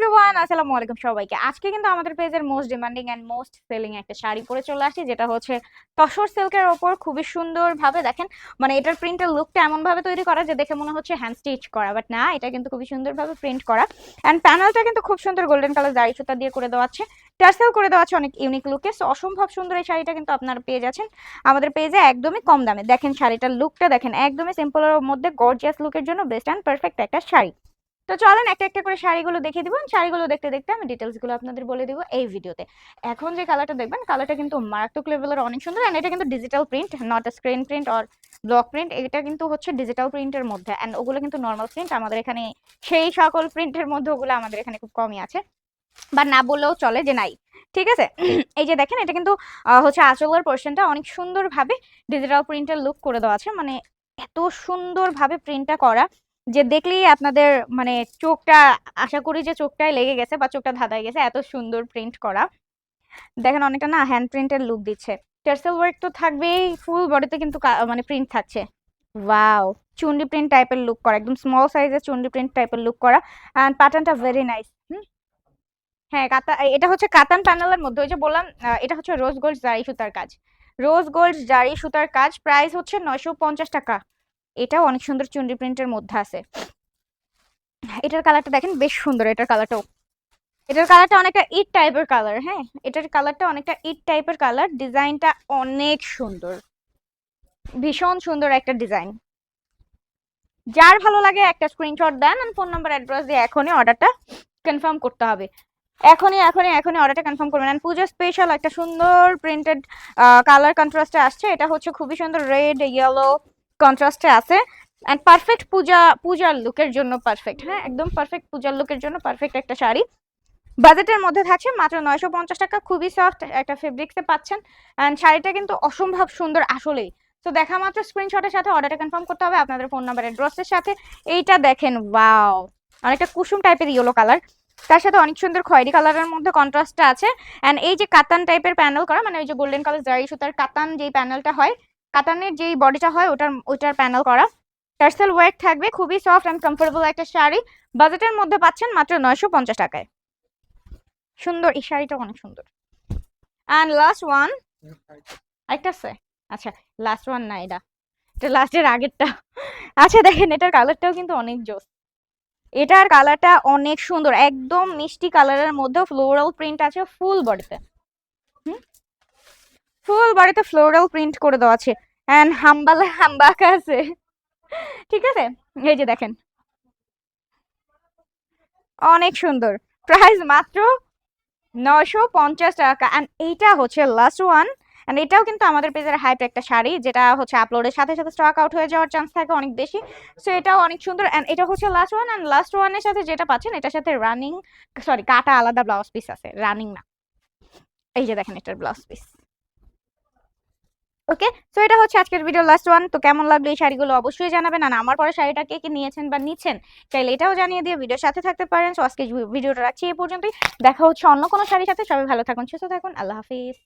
Everyone আসসালামু আলাইকুম সবাইকে। আজকে কিন্তু আমাদের পেজের most demanding and most selling একটা শাড়ি পরে চলে আসছি, যেটা হচ্ছে তসর সিল্কের ওপর খুবই সুন্দর ভাবে দেখেন মানে এটার প্রিন্টের লুকটা এমন ভাবে তৈরি করা যে দেখে মনে হচ্ছে হ্যান্ড স্টিচ করা বাট না, এটা কিন্তু খুবই সুন্দর ভাবে প্রিন্ট করা। এন্ড প্যানেলটা কিন্তু খুব সুন্দর গোল্ডেন কালার দাড়ি সুতা দিয়ে করে দেওয়া আছে টার্সেল করে দেওয়া আছে অনেক ইউনিক লুকে সো অসম্ভব সুন্দর এই শাড়িটা কিন্তু আপনারা পেয়ে যাচ্ছেন। আমাদের পেজে একদমই কম দামে। দেখেন শাড়িটার লুকটা দেখেন, একদমই সিম্পলের মধ্যে গর্জিয়াস লুকের জন্য বেস্ট অ্যান্ড পারফেক্ট একটা শাড়ি। তো চলেন একটা একটা করে শাড়িগুলো দেখিয়ে দিব। শাড়িগুলো দেখতে দেখতে আমি ডিটেলসগুলো আপনাদের বলে দিব এই ভিডিওতে। এখন যে কালারটা দেখবেন কালারটা কিন্তু মারাত্মক লেভেলের অনেক সুন্দর। এন্ড এটা কিন্তু digital print not screen print or block print এটা কিন্তু হচ্ছে ডিজিটাল প্রিন্টের মধ্যে। এন্ড ওগুলো কিন্তু নর্মাল প্রিন্ট আমাদের এখানে সেই সকল প্রিন্টের মধ্যে ওগুলো আমাদের এখানে খুব কমই আছে। বা না বললেও চলে যে নাই। ঠিক আছে? এই যে দেখেন এটা কিন্তু হচ্ছে আঁচলের পোর্শনটা অনেক সুন্দরভাবে ডিজিটাল প্রিন্টের লুক করে দেওয়া আছে। মানে এত সুন্দরভাবে প্রিন্টটা করা। যে দেখলেই আপনাদের মানে চোখটা, আশা করি যে চোখটায় লেগে গেছে বা চোখটা ধাঁধায় গেছে, এত সুন্দর প্রিন্ট করা। দেখেন অনেকটা না হ্যান্ড প্রিন্টের লুক দিচ্ছে। টার্সেল ওয়ার্ক তো থাকবেই ফুল বডিতে কিন্তু মানে প্রিন্ট থাকছে। ওয়াও চুন্ডি প্রিন্ট টাইপের লুক করা, একদম স্মল সাইজের চুন্ডি প্রিন্ট টাইপের লুক করা। অ্যান্ড প্যাটার্নটা ভেরি নাইস হ্যাঁ কাতা, এটা হচ্ছে কাতান প্যানেলের মধ্যে, ওই যে বললাম এটা হচ্ছে রোজ গোল্ড জারি সুতার কাজ। রোজ গোল্ড জারি সুতার কাজ প্রাইস হচ্ছে নয়শো পঞ্চাশ টাকা। এটাও অনেক সুন্দর চুন্ডি প্রিন্টের মধ্যে আছে। এটার কালারটা দেখেন বেশ সুন্দর এটার কালারটাও এটার কালারটা অনেকটা ইট টাইপের কালার হ্যাঁ? এটার কালারটা অনেকটা ইট টাইপের কালার ডিজাইনটা অনেক সুন্দর। ভীষণ সুন্দর একটা ডিজাইন যার ভালো লাগে একটা স্ক্রিনশট দেন আর ফোন নাম্বার অ্যাড্রেস দিয়ে এখনই অর্ডারটা কনফার্ম করতে হবে। এখনই এখনই এখনই অর্ডারটা কনফার্ম করবেন। আর পুজো স্পেশাল একটা সুন্দর প্রিন্টেড কালার কন্ট্রাস্টে আসছে। এটা হচ্ছে খুবই সুন্দর রেড ইয়েলো কন্ট্রাস্টে আছে। অ্যান্ড পারফেক্ট পূজা, পূজার লুকের জন্য পারফেক্ট হ্যাঁ একদম পারফেক্ট পূজার লুকের জন্য পারফেক্ট একটা শাড়ি। বাজেটের মধ্যে থাকছে মাত্র নয়শো পঞ্চাশ টাকা, খুবই সফট একটা ফেব্রিক্সে পাচ্ছেন। অ্যান্ড শাড়িটা কিন্তু অসম্ভব সুন্দর আসলেই। তো দেখা মাত্র স্ক্রিনশটের সাথে অর্ডারটা কনফার্ম করতে হবে আপনাদের ফোন নাম্বার অ্যাড্রেসের সাথে। এইটা দেখেন ওয়াও অনেকটা কুসুম টাইপের ইয়েলো কালার তার সাথে অনেক সুন্দর খয়েরি কালারের মধ্যে কন্ট্রাস্টটা আছে। অ্যান্ড এই যে কাতান টাইপের প্যানেল করা মানে ওই যে গোল্ডেন কালার জারি সুতার কাতান যেই প্যানেলটা হয় কাতানের যেই বডিটা হয়, ওটার, ওইটার প্যানেল করা। টার্সেল ওয়ার্ক থাকবে খুবই সফট অ্যান্ড কমফোর্টেবল একটা শাড়ি। বাজেটের মধ্যে পাচ্ছেন মাত্র নয়শো পঞ্চাশ টাকায়। সুন্দর, এই শাড়িটা অনেক সুন্দর। অ্যান্ড লাস্ট ওয়ান একটা আছে? আচ্ছা লাস্ট ওয়ান না এটা। এটা লাস্টের আগেরটা। আচ্ছা দেখেন, এটার কালারটাও কিন্তু অনেক জোস। এটার কালারটা অনেক সুন্দর। একদম মিষ্টি কালারের মধ্যে ফ্লোরাল প্রিন্ট আছে ফুল বডিতে ফুল বাড়িতে ফ্লোরাল প্রিন্ট করে দেওয়া আছে। অ্যান্ড হাম্বালা, হাম্বাকা আছে। ঠিক আছে? এই যে দেখেন। অনেক সুন্দর। প্রাইস মাত্র নশো পঞ্চাশ টাকা। অ্যান্ড এইটা হচ্ছে লাস্ট ওয়ান অ্যান্ড এটাও কিন্তু আমাদের পেজের হাইপ একটা শাড়ি, যেটা হচ্ছে আপলোডের সাথে সাথে স্টক আউট হয়ে যাওয়ার চান্স থাকে অনেক বেশি। সো এটাও অনেক সুন্দর। অ্যান্ড এটা হচ্ছে লাস্ট ওয়ান অ্যান্ড লাস্ট ওয়ানের সাথে যেটা পাচ্ছেন, এটার সাথে রানিং সরি কাটা আলাদা ব্লাউজ পিস আছে। রানিং না। এই যে দেখেন এটার ব্লাউজ পিস ওকে সো এটা হচ্ছে আজকের ভিডিও লাস্ট ওয়ান তো কেমন লাগল এই শাড়িগুলো অবশ্যই জানাবেন। আর আমার পরে শাড়িটা কে কে নিয়েছেন বা নিচ্ছেন, চাইলে এটাও জানিয়ে দিয়ে ভিডিওর সাথে থাকতে পারেন। সো আজকে ভিডিওটা রাখছি এই পর্যন্তই। দেখা হচ্ছে অন্য কোনো শাড়ির সাথে। সবাই ভালো থাকুন, সুস্থ থাকুন। আল্লাহ হাফিজ।